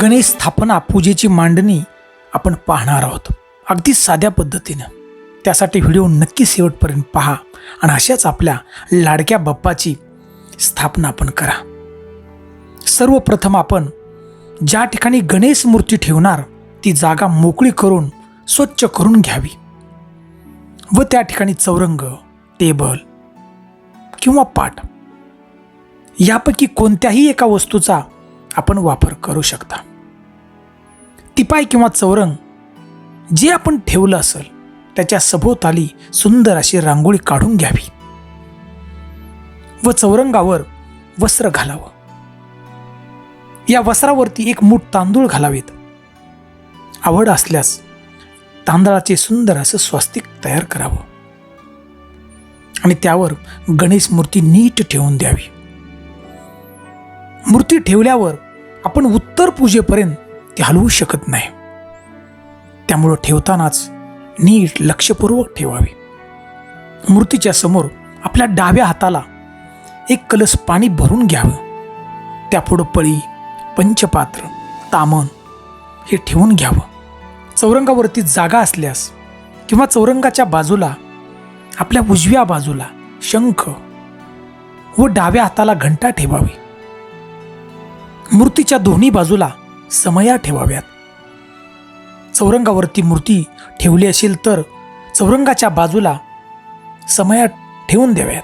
गणेश स्थापना पूजेची मांडणी आपण पाहणार आहोत. अगदी साध्या पद्धतीनं. त्यासाठी व्हिडिओ नक्की शेवटपर्यंत पहा आणि अशाच आपल्या लाडक्या बाप्पाची स्थापना आपण करा. सर्वप्रथम आपण ज्या ठिकाणी गणेश मूर्ती ठेवणार ती जागा मोकळी करून स्वच्छ करून घ्यावी. व त्या ठिकाणी चौरंग टेबल किंवा पाट यापैकी कोणत्याही एका वस्तूचा आपण वापर करू शकता. टिपाय किंवा चौरंग जे आपण ठेवलं असेल त्याच्या सभोवताली सुंदर अशी रांगोळी काढून घ्यावी व चौरंगावर वस्त्र घालावं. या वस्त्रावरती एक मूठ तांदूळ घालावेत. आवड असल्यास तांदळाचे सुंदर असं स्वस्तिक तयार करावं आणि त्यावर गणेश मूर्ती नीट ठेवून द्यावी. मूर्ती ठेवल्यावर आपण उत्तर पूजेपर्यंत ते हलवू शकत नाही. त्यामुळं ठेवतानाच नीट लक्षपूर्वक ठेवावे. मूर्तीच्या समोर आपल्या डाव्या हाताला एक कलस पाणी भरून घ्यावं. त्यापुढं पळी पंचपात्र तामन हे ठेवून घ्यावं. चौरंगावरती जागा असल्यास किंवा चौरंगाच्या बाजूला आपल्या उजव्या बाजूला शंख व डाव्या हाताला घंटा ठेवावी. मूर्तीच्या दोन्ही बाजूला समया ठेवाव्यात. चौरंगावरती मूर्ती ठेवली असेल तर चौरंगाच्या बाजूला समया ठेवून द्याव्यात.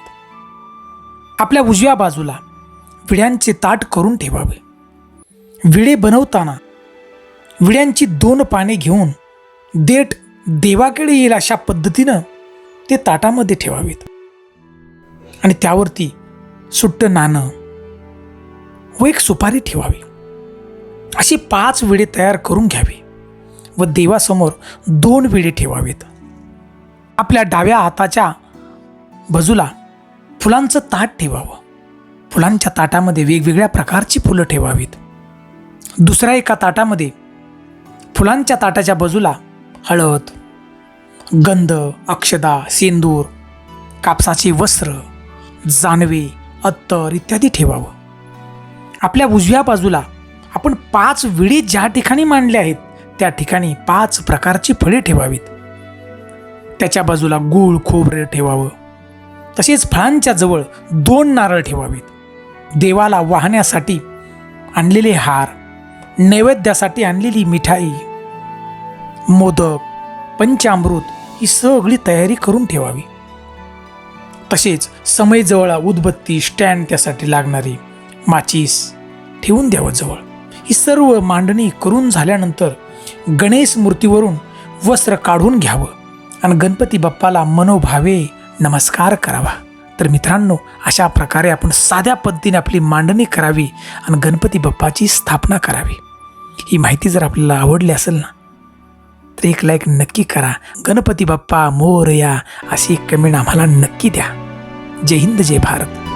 आपल्या उजव्या बाजूला विड्यांचे ताट करून ठेवावे. विडे बनवताना विड्यांची दोन पाने घेऊन देठ देवाकडे येईल अशा पद्धतीनं ते ताटामध्ये ठेवावेत. आणि त्यावरती सुट्ट नाणं व एक सुपारी ठेवावी. अशी पाच विडे तयार करून घ्यावी व देवासमोर दोन विडे ठेवावेत. आपल्या डाव्या हाताच्या बाजूला फुलांचं ताट ठेवावं. फुलांच्या ताटामध्ये वेगवेगळ्या प्रकारची फुलं ठेवावीत. दुसऱ्या एका ताटामध्ये फुलांच्या ताटाच्या बाजूला हळद गंध अक्षदा सेंदूर कापसाचे वस्त्र जानवे अत्तर इत्यादी ठेवावं. आपल्या उजव्या बाजूला आपण पाच विडी ज्या ठिकाणी मांडले आहेत त्या ठिकाणी पाच प्रकारची फळे ठेवावीत. त्याच्या बाजूला गूळ खोबरे ठेवावं. तसेच फळांच्या जवळ दोन नारळ ठेवावीत. देवाला वाहण्यासाठी आणलेले हार नैवेद्यासाठी आणलेली मिठाई मोदक पंचामृत ही सगळी तयारी करून ठेवावी. तसेच समयजवळ उदबत्ती स्टँड त्यासाठी लागणारी माचीस ठेवून द्यावं जवळ. ही सर्व मांडणी करून झाल्यानंतर गणेश मूर्तीवरून वस्त्र काढून घ्यावं आणि गणपती बाप्पाला मनोभावे नमस्कार करावा. तर मित्रांनो अशा प्रकारे आपण साध्या पद्धतीने आपली मांडणी करावी आणि गणपती बाप्पाची स्थापना करावी. ही माहिती जर आपल्याला आवडली असेल ना तर एक लाईक नक्की करा. गणपती बाप्पा मोरया अशी कमेंट आम्हाला नक्की द्या. जय हिंद जय भारत.